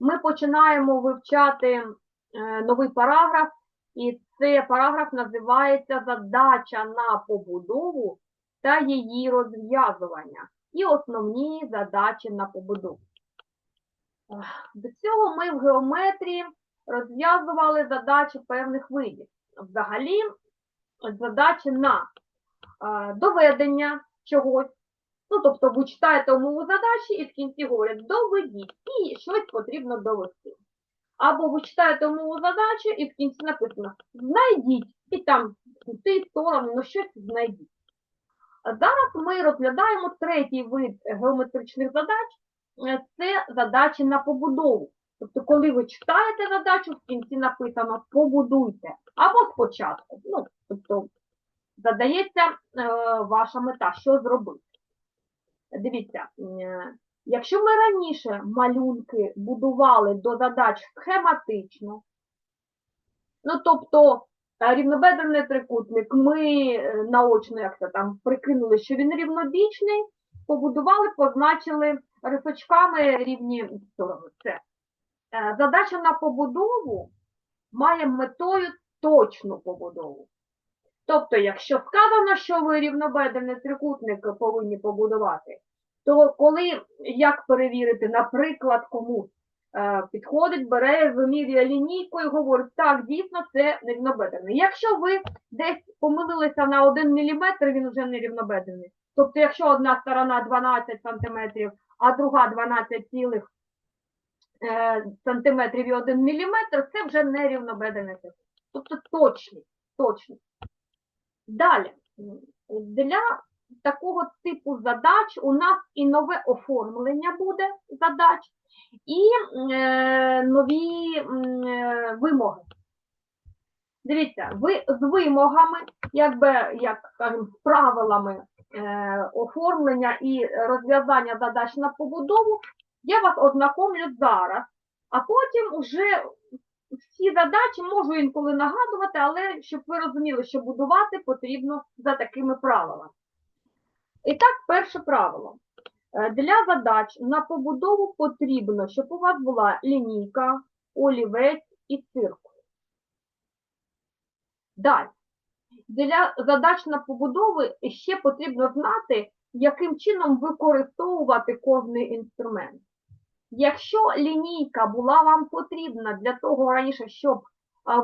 ми починаємо вивчати е, новий параграф, і цей параграф називається Задача на побудову та її розв'язування і основні задачі на побудову. До цього ми в геометрії розв'язували задачі певних видів. Взагалі, задачі на е, доведення чогось. Ну, тобто ви читаєте умову задачі і в кінці говорять доведіть, і щось потрібно довести. Або ви читаєте умову задачі і в кінці написано знайдіть, і там тій сторону, ну щось знайдіть. Зараз ми розглядаємо третій вид геометричних задач е, це задачі на побудову. Тобто, коли ви читаєте задачу, в кінці написано побудуйте або спочатку. Ну, тобто задається е, ваша мета, що зробити. Дивіться, е, якщо ми раніше малюнки будували до задач схематично, ну тобто е, рівнобедрений трикутник, ми е, наочно, як це там, прикинули, що він рівнобічний, побудували, позначили рисочками рівні сторони. Це. Задача на побудову має метою точну побудову. Тобто, якщо сказано, що ви рівнобедрений трикутник повинні побудувати, то коли, як перевірити, наприклад, комусь е, підходить, бере, вимірює лінійку і говорить, так, дійсно, це рівнобедрений. Якщо ви десь помилилися на 1 мм, він вже не рівнобедрений. Тобто, якщо одна сторона 12 см, а друга 12 цілих е, сантиметрів і 1 мм, це вже не рівнобедрений трикутник. Тобто точність, точність. Далі, для такого типу задач у нас і нове оформлення буде задач, і е, нові е, вимоги. Дивіться, ви з вимогами, якби, як скажімо, з правилами е, оформлення і розв'язання задач на побудову, я вас ознакомлю зараз, а потім вже всі задачі можу інколи нагадувати, але щоб ви розуміли, що будувати потрібно за такими правилами. І так, перше правило. Е, Для задач на побудову потрібно, щоб у вас була лінійка, олівець і циркуль. Далі. Для задач на побудову ще потрібно знати, яким чином використовувати кожний інструмент. Якщо лінійка була вам потрібна для того раніше, щоб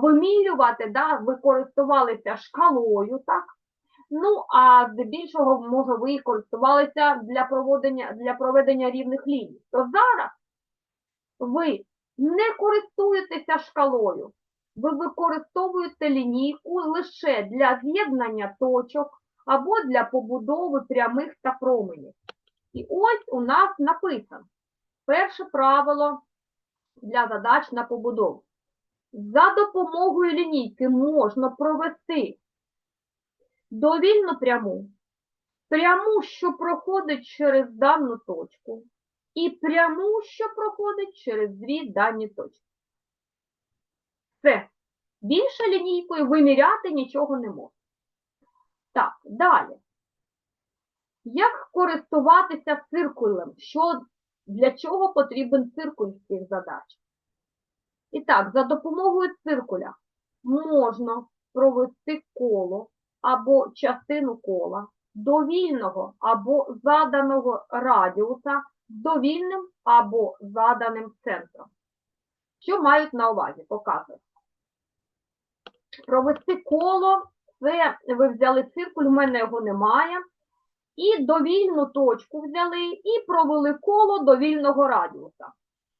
вимірювати, да, ви користувалися шкалою, так? Ну, а здебільшого, може, ви користувалися для проведення, для проведення рівних ліній. То зараз ви не користуєтеся шкалою, ви використовуєте лінійку лише для з'єднання точок або для побудови прямих та променів. І ось у нас написано. Перше правило для задач на побудову. За допомогою лінійки можна провести довільну пряму, пряму, що проходить через дану точку, і пряму, що проходить через дві дані точки. Все. Більше лінійкою виміряти нічого не можна. Так, далі. Як користуватися циркулем? Що для чого потрібен циркуль в цих задачах? І так, за допомогою циркуля можна провести коло або частину кола довільного або заданого радіуса довільним або заданим центром. Що мають на увазі? Показую. Провести коло, це ви взяли циркуль, в мене його немає. І довільну точку взяли і провели коло довільного радіуса.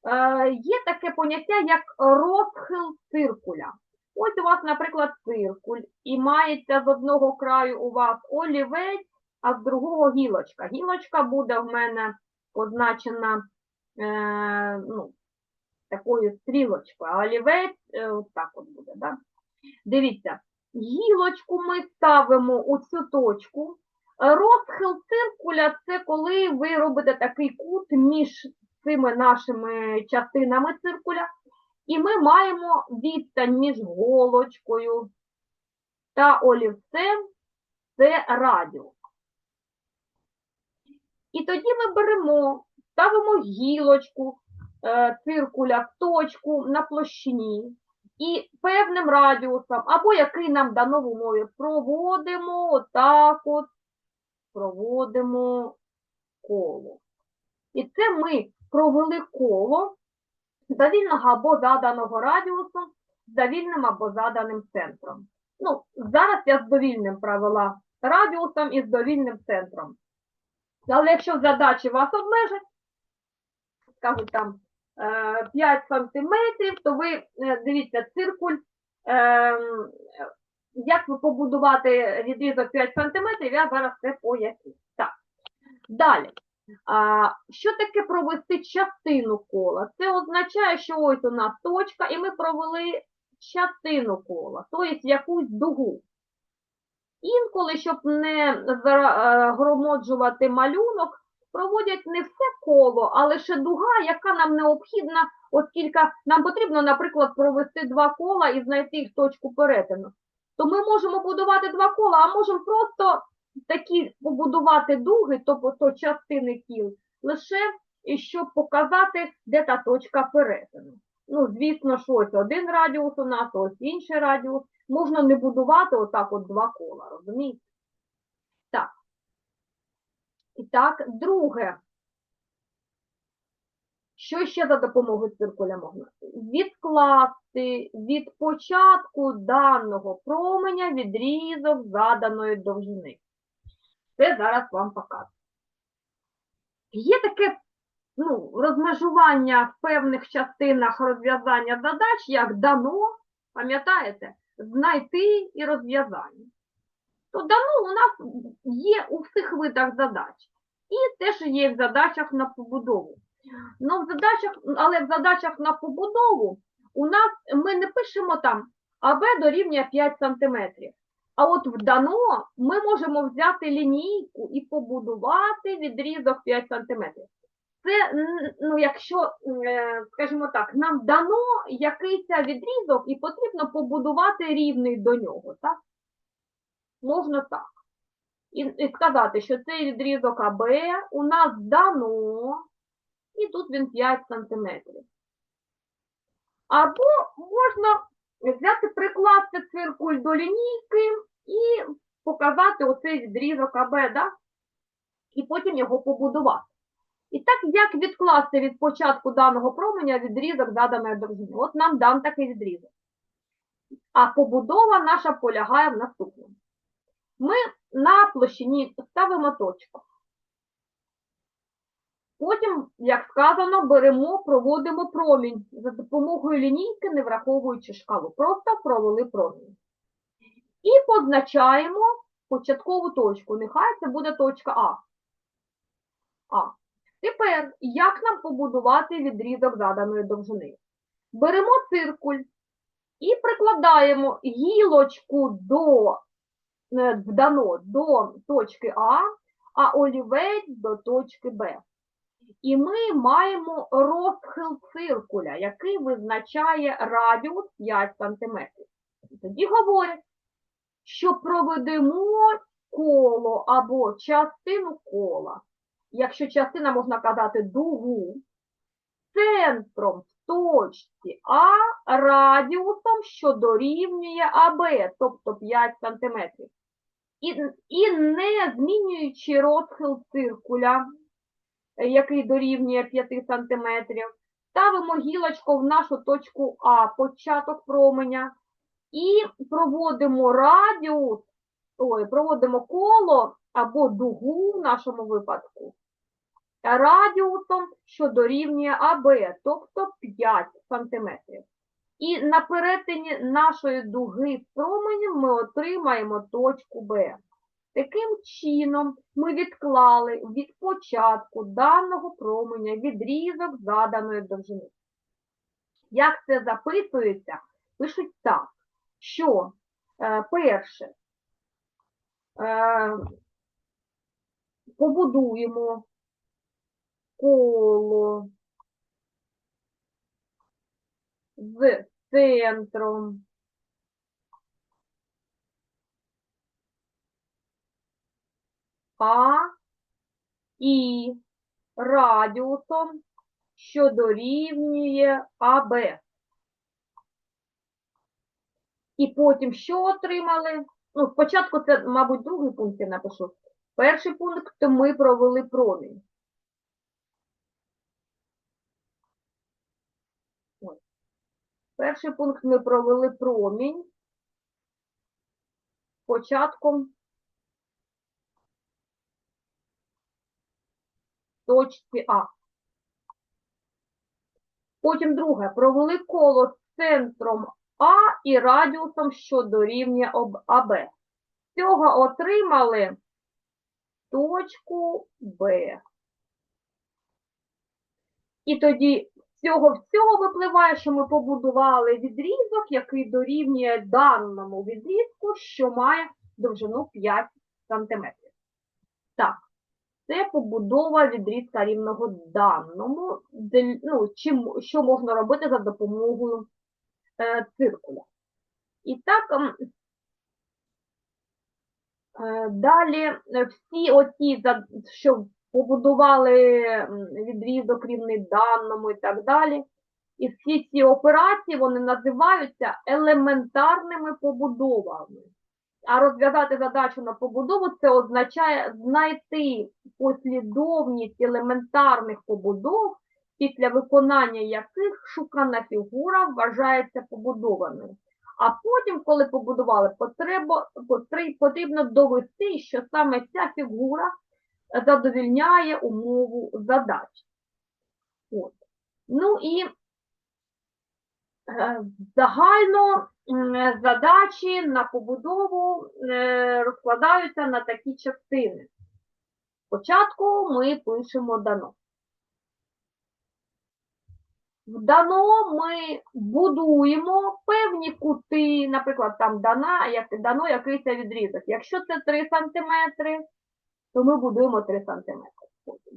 Е, є таке поняття, як розхил циркуля. Ось у вас, наприклад, циркуль, і мається з одного краю у вас олівець, а з другого гілочка. Гілочка буде в мене позначена е, ну, такою стрілочкою, а олівець е, так от буде. Да? Дивіться, гілочку ми ставимо у цю точку. Розхил циркуля це коли ви робите такий кут між цими нашими частинами циркуля, і ми маємо відстань між голочкою та олівцем це радіус. І тоді ми беремо, ставимо гілочку е, циркуля в точку на площині і певним радіусом, або який нам дано в умові, проводимо отак от, проводимо коло. І це ми провели коло довільного або заданого радіусу з довільним або заданим центром. Ну, зараз я з довільним провела радіусом і з довільним центром. Але якщо задачі вас обмежать, скажуть там е, 5 сантиметрів, то ви е, дивіться циркуль, е, як побудувати відрізок 5 сантиметрів, я зараз це поясню. Так. Далі. А, що таке провести частину кола? Це означає, що ось у нас точка, і ми провели частину кола, тобто якусь дугу. Інколи, щоб не загромоджувати малюнок, проводять не все коло, а лише дуга, яка нам необхідна, оскільки нам потрібно, наприклад, провести два кола і знайти їх точку перетину. То ми можемо будувати два кола, а можемо просто такі побудувати дуги, тобто частини кіл, лише щоб показати, де та точка перетину. Ну, звісно, що ось один радіус у нас, ось інший радіус. Можна не будувати отак от два кола, розумієте? Так. І так, друге. Що ще за допомогою циркуля можна? Відкласти від початку даного променя відрізок заданої довжини. Це зараз вам покажу. Є таке ну, розмежування в певних частинах розв'язання задач, як дано, пам'ятаєте, знайти і розв'язання. То дано у нас є у всіх видах задач. І теж є в задачах на побудову. Но в задачах, але в задачах на побудову у нас ми не пишемо там АБ дорівнює 5 см. А от в дано ми можемо взяти лінійку і побудувати відрізок 5 см. Це, ну, якщо, е, скажімо так, нам дано якийсь відрізок і потрібно побудувати рівний до нього, так? Можна так. І, і сказати, що цей відрізок АБ у нас дано, і тут він 5 см. Або можна взяти, прикласти циркуль до лінійки і показати оцей відрізок АБ, да? і потім його побудувати. І так, як відкласти від початку даного променя відрізок заданої довжини? От нам дан такий відрізок. А побудова наша полягає в наступному. Ми на площині ставимо точку. Потім, як сказано, беремо, проводимо промінь за допомогою лінійки, не враховуючи шкалу. Просто провели промінь. І позначаємо початкову точку. Нехай це буде точка А. А. Тепер, як нам побудувати відрізок заданої довжини? Беремо циркуль і прикладаємо гілочку до е, дано до точки А, а олівець до точки Б. І ми маємо розхил циркуля, який визначає радіус 5 см. Тоді говорять, що проведемо коло або частину кола якщо частина можна казати дугу, центром в точці А радіусом, що дорівнює АБ, тобто 5 см. І, і не змінюючи розхил циркуля, який дорівнює 5 см, ставимо гілочку в нашу точку А, початок променя, і проводимо радіус, ой, проводимо коло або дугу в нашому випадку радіусом, що дорівнює АБ, тобто 5 см. І на перетині нашої дуги з променем ми отримаємо точку Б. Таким чином, ми відклали від початку даного променя відрізок заданої довжини. Як це записується? Пишуть так, що е, перше е, побудуємо коло з центром. А і радіусом, що дорівнює АБ. І потім що отримали? Ну, спочатку це, мабуть, другий пункт я напишу. Перший пункт ми провели промінь. Перший пункт ми провели промінь початком точці А. Потім друге, провели коло з центром А і радіусом, що дорівнює АБ. З цього отримали точку Б. І тоді з цього всього випливає, що ми побудували відрізок, який дорівнює даному відрізку, що має довжину 5 см. Це побудова відрізка рівного даному, ну, чим, що можна робити за допомогою е, циркуля. І так, ем, е, далі е, всі оті, що побудували відрізок рівний даному і так далі, і всі ці операції, вони називаються елементарними побудовами. А розв'язати задачу на побудову це означає знайти послідовність елементарних побудов, після виконання яких шукана фігура вважається побудованою. А потім, коли побудували, потрібно довести, що саме ця фігура задовільняє умову задач. От. Ну і Е, Загально задачі на побудову е, розкладаються на такі частини. Спочатку ми пишемо дано. В дано ми будуємо певні кути, наприклад, там дана, як, дано якийсь відрізок. Якщо це 3 см, то ми будуємо 3 см.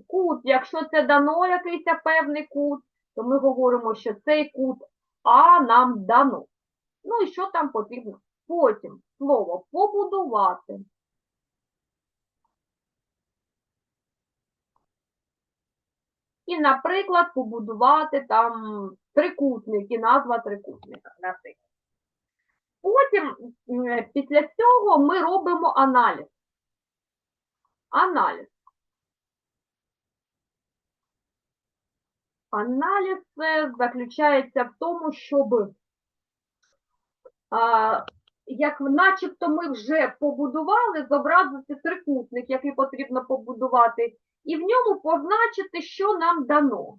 Кут, якщо це дано якийсь певний кут, то ми говоримо, що цей кут а нам дано. Ну і що там потрібно? Потім слово побудувати. І, наприклад, побудувати там трикутник і назва трикутника. наприклад. Потім, після цього, ми робимо аналіз. Аналіз. Аналіз е, заключається в тому, щоб як начебто ми вже побудували, зобразити трикутник, який потрібно побудувати, і в ньому позначити, що нам дано.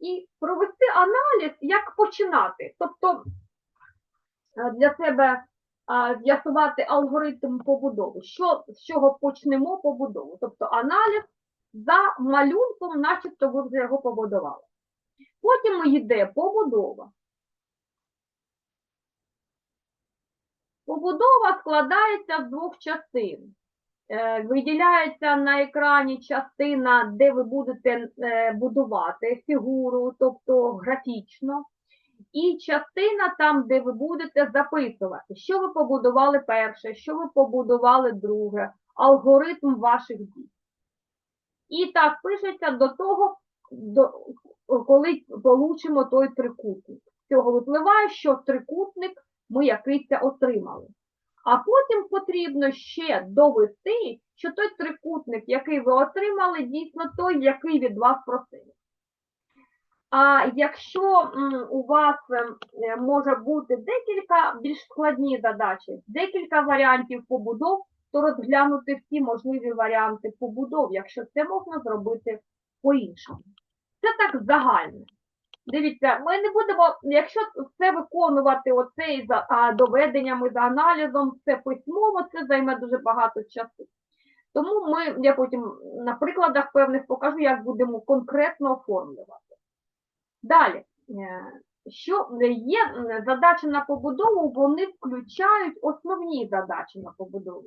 І провести аналіз, як починати. Тобто е, для себе з'ясувати алгоритм побудови, що, з чого почнемо побудову. Тобто аналіз за малюнком, начебто ви вже його побудували. Потім йде побудова. Побудова складається з двох частин. Е, Виділяється на екрані частина, де ви будете е, будувати фігуру, тобто графічно, і частина там, де ви будете записувати, що ви побудували перше, що ви побудували друге, алгоритм ваших дій. І так пишеться до того, до, коли получимо той трикутник. З цього випливає, що трикутник ми якийсь отримали. А потім потрібно ще довести, що той трикутник, який ви отримали, дійсно той, який від вас просили. А якщо у вас е, може бути декілька більш складні задачі, декілька варіантів побудов, то розглянути всі можливі варіанти побудов, якщо це можна зробити по-іншому. Це так загальне. Дивіться, ми не будемо, якщо це виконувати оцей за а, доведеннями, за аналізом, це письмово, це займе дуже багато часу. Тому ми, я потім на прикладах певних покажу, як будемо конкретно оформлювати. Далі, е, що є задачі на побудову, вони включають основні задачі на побудову.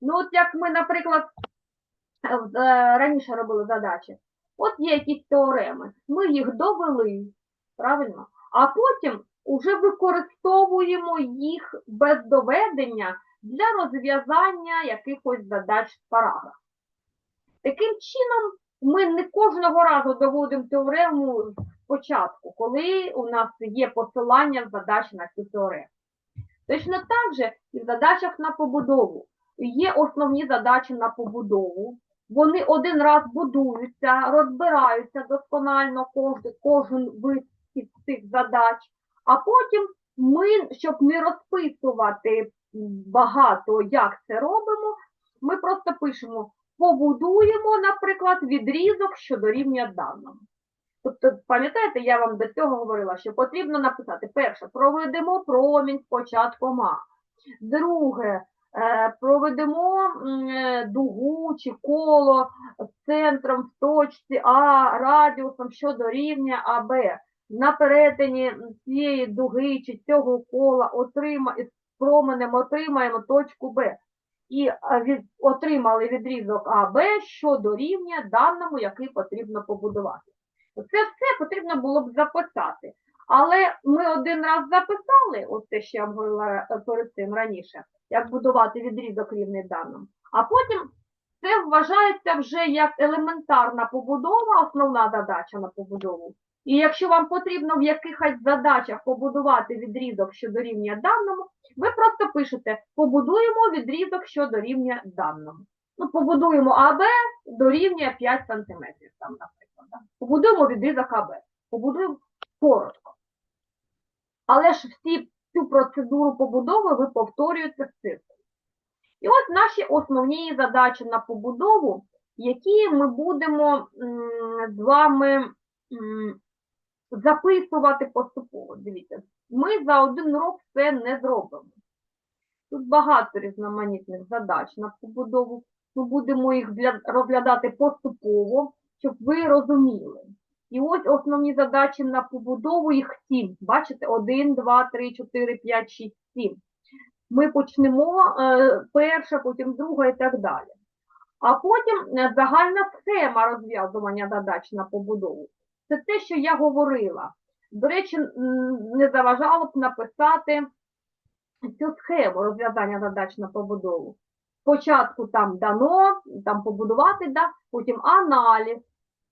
Ну, от як ми, наприклад, е, е, раніше робили задачі, от є якісь теореми, ми їх довели, правильно? А потім уже використовуємо їх без доведення для розв'язання якихось задач з параграф. Таким чином, ми не кожного разу доводимо теорему спочатку, коли у нас є посилання задач на цю теорему. Точно так же і в задачах на побудову. Є основні задачі на побудову. Вони один раз будуються, розбираються досконально кожен, кожен вид із цих задач, а потім ми, щоб не розписувати багато, як це робимо, ми просто пишемо побудуємо, наприклад, відрізок, що дорівнює даному. Тобто, пам'ятаєте, я вам до цього говорила, що потрібно написати перше, проведемо промінь з початком А. Друге, проведемо е, дугу чи коло з центром в точці А, радіусом, що дорівнює АБ. На перетині цієї дуги чи цього кола отрима, із променем отримаємо точку Б. І е, від, отримали відрізок АБ, що дорівнює даному, який потрібно побудувати. Це все потрібно було б записати. Але ми один раз записали, от те, що я говорила е, перед цим раніше, як будувати відрізок рівний даному. А потім це вважається вже як елементарна побудова, основна задача на побудову. І якщо вам потрібно в якихось задачах побудувати відрізок, що дорівнює даному, ви просто пишете побудуємо відрізок, що дорівнює даному. Ну, побудуємо АБ дорівнює 5 см, там, наприклад. Побудуємо відрізок АБ. Побудуємо коротко. Але ж всі цю процедуру побудови ви повторюєте з цифрою. І ось наші основні задачі на побудову, які ми будемо з вами записувати поступово. Дивіться, ми за один урок це не зробимо. Тут багато різноманітних задач на побудову. Ми будемо їх розглядати поступово, щоб ви розуміли. І ось основні задачі на побудову, їх сім. Бачите, 1, 2, 3, 4, 5, 6, 7. Ми почнемо е, перша, потім друга і так далі. А потім е, загальна схема розв'язування задач на побудову. Це те, що я говорила. До речі, не заважало б написати цю схему розв'язання задач на побудову. Спочатку там дано, там побудувати, да? потім аналіз,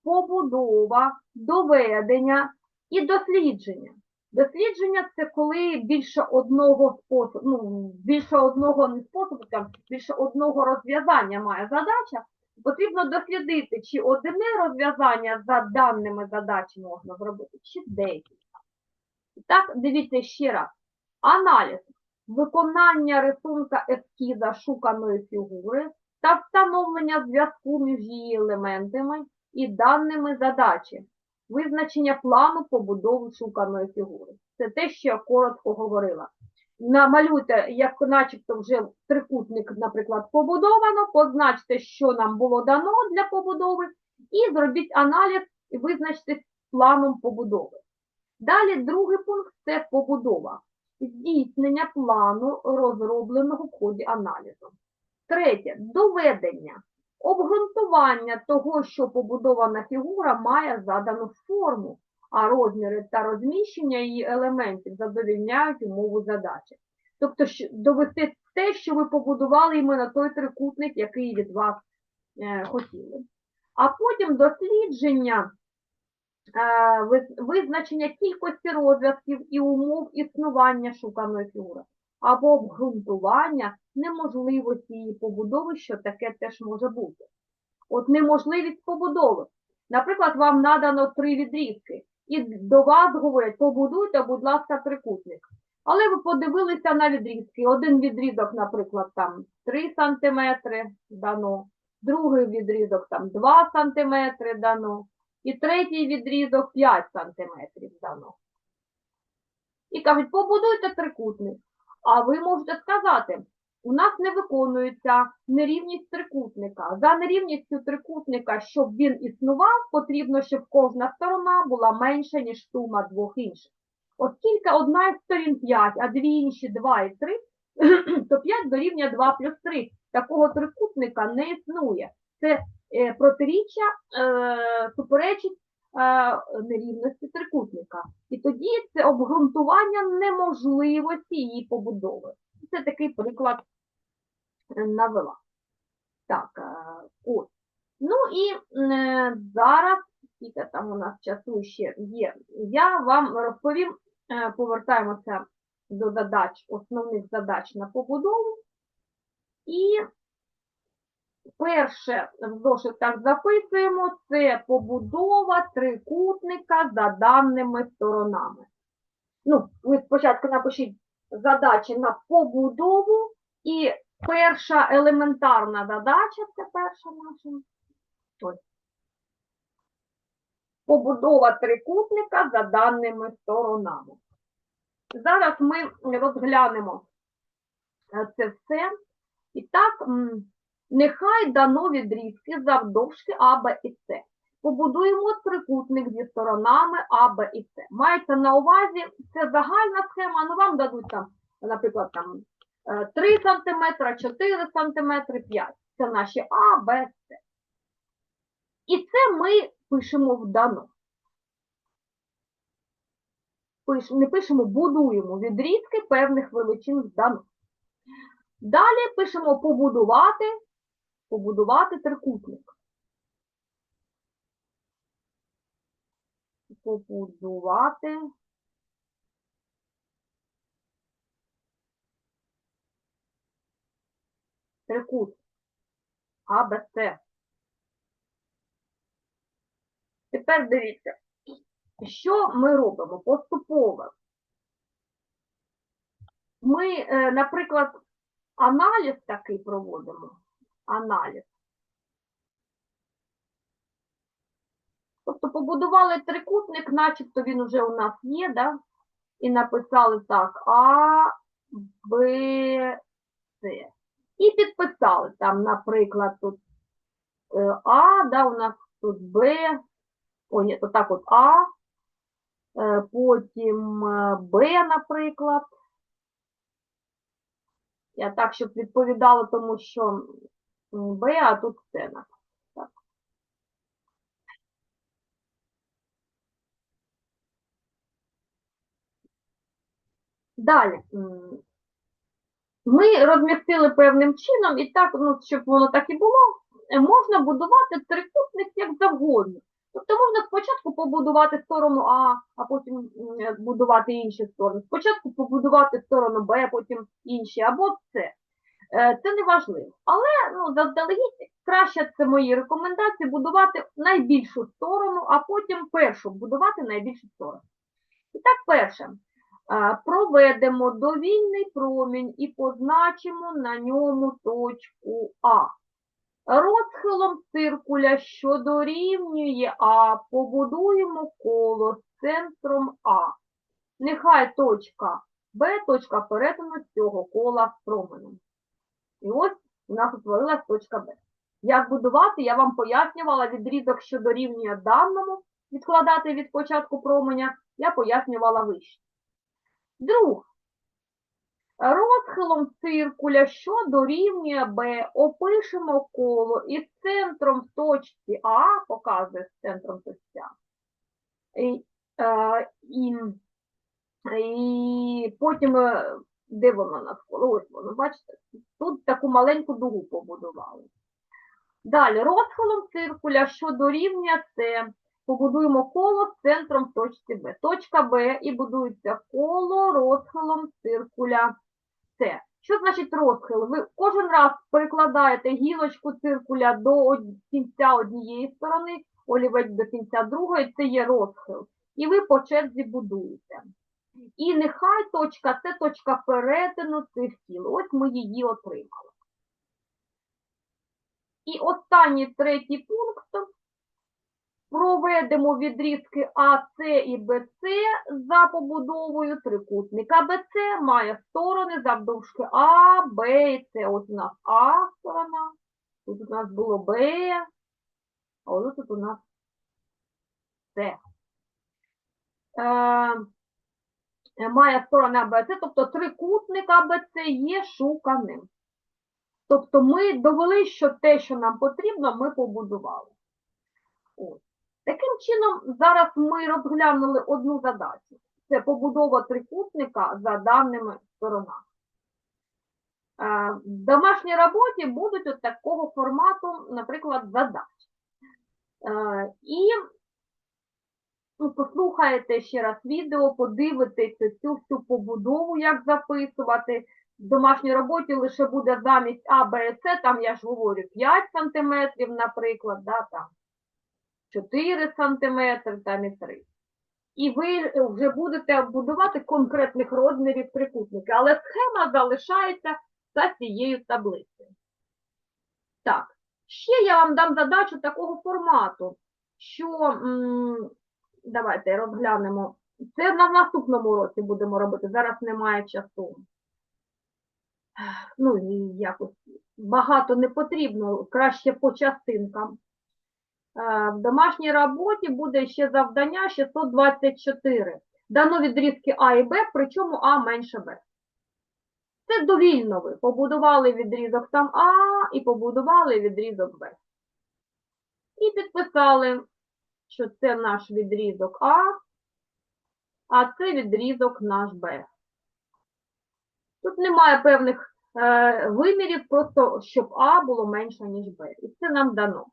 побудова, доведення і дослідження. Дослідження це коли більше одного способу, ну, більше одного не способу, там, більше одного розв'язання має задача. Потрібно дослідити, чи одне розв'язання за даними задачі можна зробити, чи декілька. І Так, дивіться ще раз. Аналіз. Виконання рисунка ескіза шуканої фігури та встановлення зв'язку між її елементами і даними задачі. Визначення плану побудови шуканої фігури. Це те, що я коротко говорила. Намалюйте, як начебто вже трикутник, наприклад, побудовано, позначте, що нам було дано для побудови, і зробіть аналіз і визначте планом побудови. Далі другий пункт це побудова. Здійснення плану, розробленого в ході аналізу. Третє доведення. Обґрунтування того, що побудована фігура має задану форму, а розміри та розміщення її елементів задовільняють умову задачі. Тобто довести те, що ви побудували іменно той трикутник, який від вас е, хотіли. А потім дослідження, е, визначення кількості розв'язків і умов існування шуканої фігури, або обґрунтування неможливості її побудови, що таке теж може бути. От неможливість побудови. Наприклад, вам надано три відрізки, і до вас говорять, побудуйте, будь ласка, трикутник. Але ви подивилися на відрізки. Один відрізок, наприклад, там 3 см дано, другий відрізок там 2 см дано, і третій відрізок 5 см дано. І кажуть, побудуйте трикутник. А ви можете сказати, у нас не виконується нерівність трикутника. За нерівністю трикутника, щоб він існував, потрібно, щоб кожна сторона була менша, ніж сума двох інших. Оскільки одна із сторін 5, а дві інші 2 і 3, то 5 дорівнює 2 плюс 3. Такого трикутника не існує. Це е, протиріччя е, суперечить нерівності трикутника. І тоді це обґрунтування неможливості її побудови. Це такий приклад е, навела. Так, е, ось. Ну і е, зараз, скільки там у нас часу ще є, я вам розповім, е, повертаємося до задач, основних задач на побудову. І перше в зошитах записуємо це побудова трикутника за даними сторонами. Ну, ви спочатку напишіть задачі на побудову, і перша елементарна задача, це перша наша. Побудова трикутника за даними сторонами. Зараз ми розглянемо е, це все. І так, нехай дано відрізки завдовжки А, Б і С. Побудуємо трикутник зі сторонами А, Б і С. Мається на увазі, це загальна схема, ну вам дадуть там, наприклад, там е, 3 см, 4 см, 5. Це наші А, Б, С. І це ми пишемо в дано. Пиш- Не пишемо, будуємо відрізки певних величин в дано. Далі пишемо побудувати, побудувати трикутник. Побудувати трикут А, Б, С. Тепер дивіться, що ми робимо поступово. Ми, е, наприклад, аналіз такий проводимо. Аналіз. Тобто побудували трикутник, начебто він вже у нас є, да? і написали так А, Б, С. І підписали там, наприклад, тут е, А, да, у нас тут Б, о, ні, то так от А, е, потім е, Б, наприклад. Я так, щоб відповідало тому, що Б, а тут С. Так. Далі. Ми розмістили певним чином, і так, ну, щоб воно так і було, е, можна будувати трикутник як завгодно. Тобто можна спочатку побудувати сторону А, а потім будувати інші сторони. Спочатку побудувати сторону Б, а потім інші, або С. Е, Це не важливо. Але ну, заздалегідь краще це мої рекомендації будувати найбільшу сторону, а потім першу будувати найбільшу сторону. І так, перше. Проведемо довільний промінь і позначимо на ньому точку А. Розхилом циркуля, що дорівнює А, побудуємо коло з центром А. Нехай точка Б, точка перетину цього кола з променем. І ось у нас утворилась точка Б. Як будувати, я вам пояснювала відрізок, що дорівнює даному, відкладати від початку променя, я пояснювала вище. Друг. Розхилом циркуля, що дорівнює Б, опишемо коло із центром в точці А, показує з центром точця. І, е, і, і потім, е, де воно у нас коло? Ось воно, бачите? Тут таку маленьку дугу побудували. Далі, розхилом циркуля, що дорівнює С, побудуємо коло з центром в точці Б. Точка Б і будується коло розхилом циркуля С. Що значить розхил? Ви кожен раз перекладаєте гілочку циркуля до кінця однієї сторони, олівець до кінця другої, це є розхил. І ви по черзі будуєте. І нехай точка це точка перетину цих тіл. Ось ми її отримали. І останній третій пункт. Проведемо відрізки АС і БС за побудовою трикутника. БС має сторони завдовжки А, Б і С. Ось у нас А сторона, тут у нас було Б, а ось тут у нас С. Е, має сторони АБЦ, тобто трикутник АБЦ є шуканим. Тобто ми довели, що те, що нам потрібно, ми побудували. Ось. Таким чином, зараз ми розглянули одну задачу. Це побудова трикутника за даними сторонами. Е, В домашній роботі будуть от такого формату, наприклад, задач. Е, І ну, послухаєте ще раз відео, подивитеся цю всю побудову, як записувати. В домашній роботі лише буде замість А, Б, С, там я ж говорю 5 см, наприклад, да, там 4 см, там і 3. І ви вже будете будувати конкретних розмірів трикутники, але схема залишається за цією таблицею. Так, ще я вам дам задачу такого формату, що давайте розглянемо. Це на наступному році будемо робити. Зараз немає часу. Ну, і якось багато не потрібно, краще по частинкам. Е, В домашній роботі буде ще завдання 624. Дано відрізки А і Б, причому А менше Б. Це довільно ви. Побудували відрізок там А і побудували відрізок Б. І підписали, що це наш відрізок А, а це відрізок наш Б. Тут немає певних е, вимірів, просто щоб А було менше, ніж Б. І це нам дано.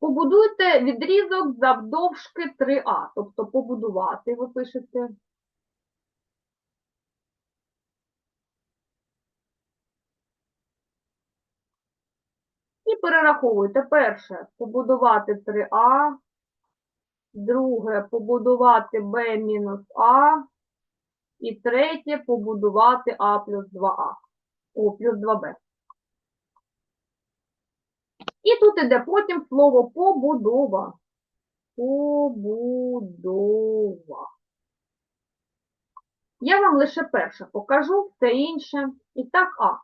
Побудуйте відрізок завдовжки 3А, тобто побудувати, ви пишете. Перераховуйте. Перше побудувати 3А, друге побудувати Б мінус А, і третє побудувати А плюс 2А, о, плюс 2Б. І тут іде потім слово побудова. Побудова. Я вам лише перше покажу, все інше. І так, А.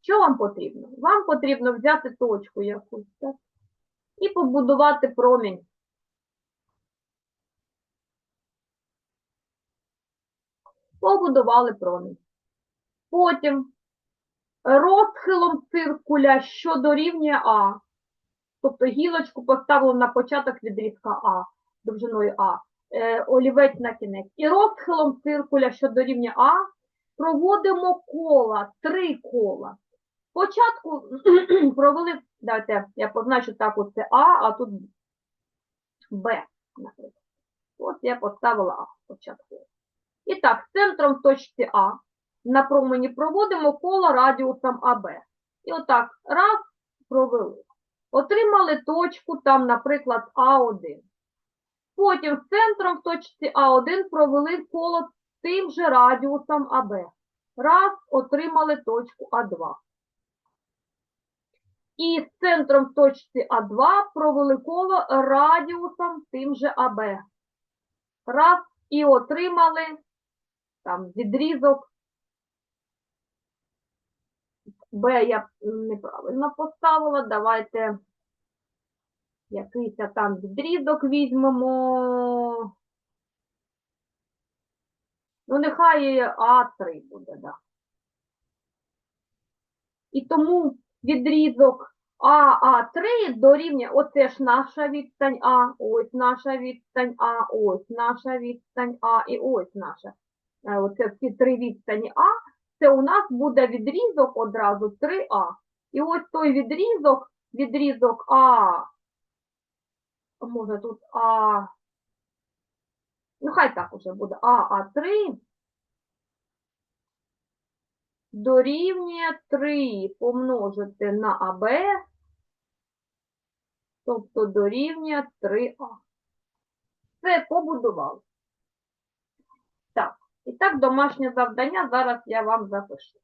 Що вам потрібно? Вам потрібно взяти точку якусь, так? І побудувати промінь. Побудували промінь. Потім розхилом циркуля, що дорівнює А. Тобто гілочку поставили на початок відрізка А, довжиною А, е, олівець на кінець. І розхилом циркуля, що дорівнює А, проводимо кола, три кола. Спочатку провели, давайте я позначу так, оце А, а тут Б, наприклад. От я поставила А спочатку. І так, центром в точці А на промені проводимо коло радіусом АБ. І отак, раз, провели. Отримали точку, там, наприклад, А1. Потім центром в точці А1 провели коло тим же радіусом АБ. Раз, отримали точку А2. І центром точці А2 провели коло радіусом тим же АБ. Раз, і отримали там відрізок Б я неправильно поставила. Давайте якийсь там відрізок візьмемо. Ну, нехай А3 буде, да. І тому відрізок АА3 дорівнює, оце ж наша відстань А, ось наша відстань А, ось наша відстань А і ось наша. Е, Оце всі три відстані А це у нас буде відрізок одразу 3А. І ось той відрізок, відрізок А, може тут А, ну хай так уже буде АА3 дорівнює 3 помножити на АБ, тобто дорівнює 3А. Це побудували. Так. І так, домашнє завдання зараз я вам запишу.